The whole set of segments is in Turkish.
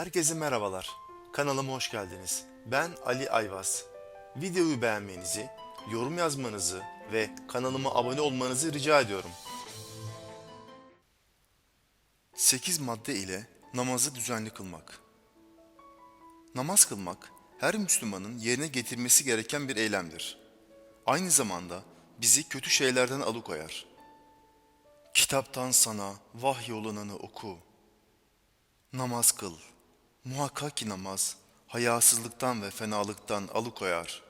Herkese merhabalar. Kanalıma hoş geldiniz. Ben Ali Ayvaz. Videoyu beğenmenizi, yorum yazmanızı ve kanalıma abone olmanızı rica ediyorum. 8 madde ile namazı düzenli kılmak. Namaz kılmak her Müslümanın yerine getirmesi gereken bir eylemdir. Aynı zamanda bizi kötü şeylerden alıkoyar. Kitaptan sana vahiy olanını oku. Namaz kıl. Muhakkak ki namaz hayasızlıktan ve fenalıktan alıkoyar.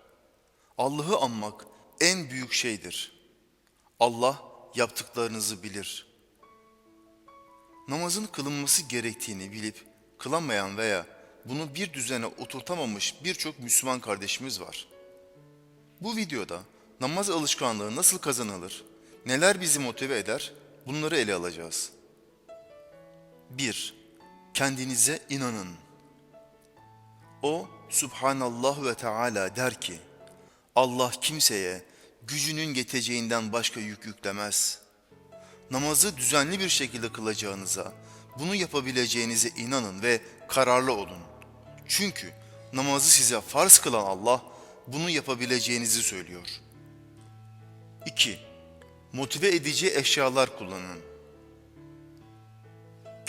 Allah'ı anmak en büyük şeydir. Allah yaptıklarınızı bilir. Namazın kılınması gerektiğini bilip kılamayan veya bunu bir düzene oturtamamış birçok Müslüman kardeşimiz var. Bu videoda namaz alışkanlığı nasıl kazanılır, neler bizi motive eder bunları ele alacağız. 1. Kendinize inanın. O Subhanallah ve Teala der ki, Allah kimseye gücünün yeteceğinden başka yük yüklemez. Namazı düzenli bir şekilde kılacağınıza, bunu yapabileceğinize inanın ve kararlı olun. Çünkü namazı size farz kılan Allah bunu yapabileceğinizi söylüyor. 2. Motive edici eşyalar kullanın.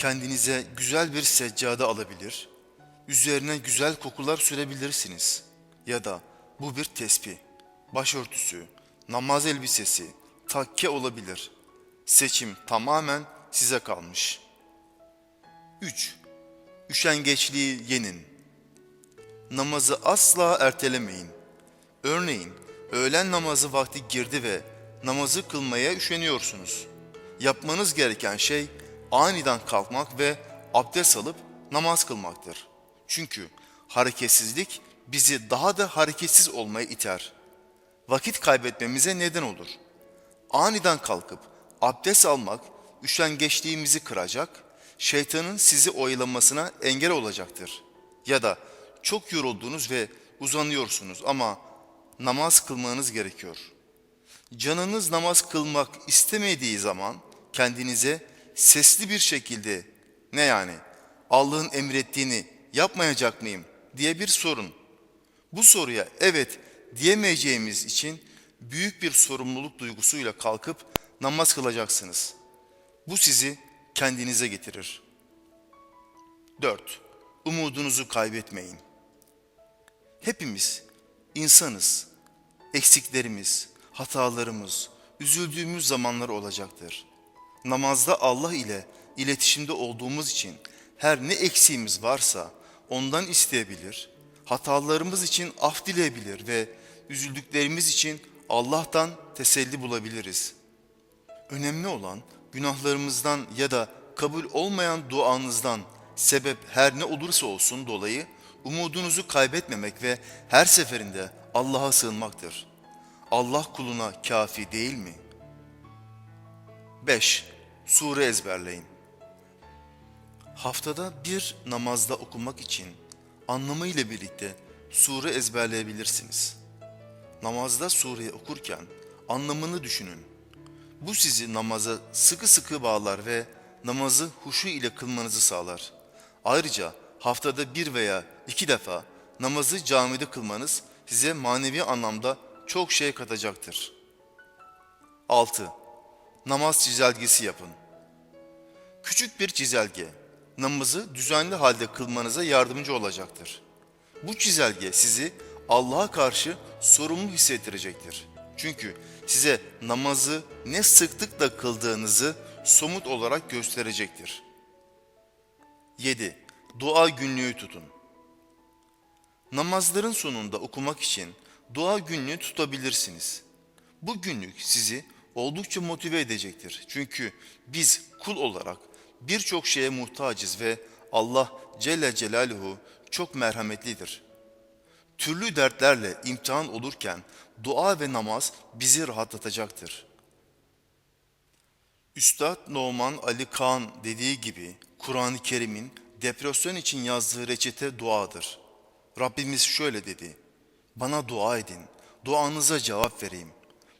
Kendinize güzel bir seccade alabilir, üzerine güzel kokular sürebilirsiniz. Ya da bu bir tesbih, başörtüsü, namaz elbisesi, takke olabilir. Seçim tamamen size kalmış. 3. Üşengeçliği yenin. Namazı asla ertelemeyin. Örneğin öğlen namazı vakti girdi ve namazı kılmaya üşeniyorsunuz. Yapmanız gereken şey aniden kalkmak ve abdest alıp namaz kılmaktır. Çünkü hareketsizlik bizi daha da hareketsiz olmaya iter. Vakit kaybetmemize neden olur. Aniden kalkıp abdest almak üşengeçliğimizi kıracak, şeytanın sizi oyalamasına engel olacaktır. Ya da çok yoruldunuz ve uzanıyorsunuz ama namaz kılmanız gerekiyor. Canınız namaz kılmak istemediği zaman kendinize sesli bir şekilde ne yani Allah'ın emrettiğini yapmayacak mıyım diye bir sorun. Bu soruya evet diyemeyeceğimiz için büyük bir sorumluluk duygusuyla kalkıp namaz kılacaksınız. Bu sizi kendinize getirir. 4. Umudunuzu kaybetmeyin. Hepimiz insanız. Eksiklerimiz, hatalarımız, üzüldüğümüz zamanlar olacaktır. Namazda Allah ile iletişimde olduğumuz için her ne eksiğimiz varsa ondan isteyebilir, hatalarımız için af dileyebilir ve üzüldüklerimiz için Allah'tan teselli bulabiliriz. Önemli olan günahlarımızdan ya da kabul olmayan duanızdan sebep her ne olursa olsun dolayı umudunuzu kaybetmemek ve her seferinde Allah'a sığınmaktır. Allah kuluna kafi değil mi? 5. Sure ezberleyin. Haftada bir namazda okumak için anlamı ile birlikte sure ezberleyebilirsiniz. Namazda sureyi okurken anlamını düşünün. Bu sizi namaza sıkı sıkı bağlar ve namazı huşu ile kılmanızı sağlar. Ayrıca haftada bir veya iki defa namazı camide kılmanız size manevi anlamda çok şey katacaktır. 6. Namaz çizelgesi yapın. Küçük bir çizelge namazı düzenli halde kılmanıza yardımcı olacaktır. Bu çizelge sizi Allah'a karşı sorumlu hissettirecektir. Çünkü size namazı ne sıklıkla kıldığınızı somut olarak gösterecektir. 7. Dua günlüğü tutun. Namazların sonunda okumak için dua günlüğü tutabilirsiniz. Bu günlük sizi oldukça motive edecektir. Çünkü biz kul olarak birçok şeye muhtacız ve Allah Celle Celaluhu çok merhametlidir. Türlü dertlerle imtihan olurken dua ve namaz bizi rahatlatacaktır. Üstad Noman Ali Kağan dediği gibi Kur'an-ı Kerim'in depresyon için yazdığı reçete duadır. Rabbimiz şöyle dedi. Bana dua edin, duanıza cevap vereyim.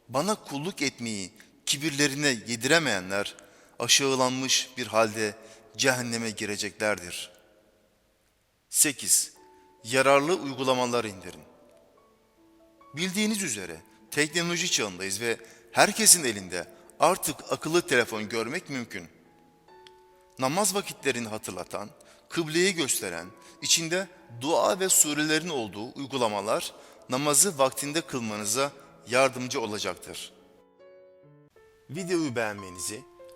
Bana kulluk etmeyi kibirlerine yediremeyenler aşağılanmış bir halde cehenneme gireceklerdir. 8. Yararlı uygulamalar indirin. Bildiğiniz üzere teknoloji çağındayız ve herkesin elinde artık akıllı telefon görmek mümkün. Namaz vakitlerini hatırlatan, kıbleyi gösteren, içinde dua ve surelerin olduğu uygulamalar namazı vaktinde kılmanıza yardımcı olacaktır. Videoyu beğenmenizi,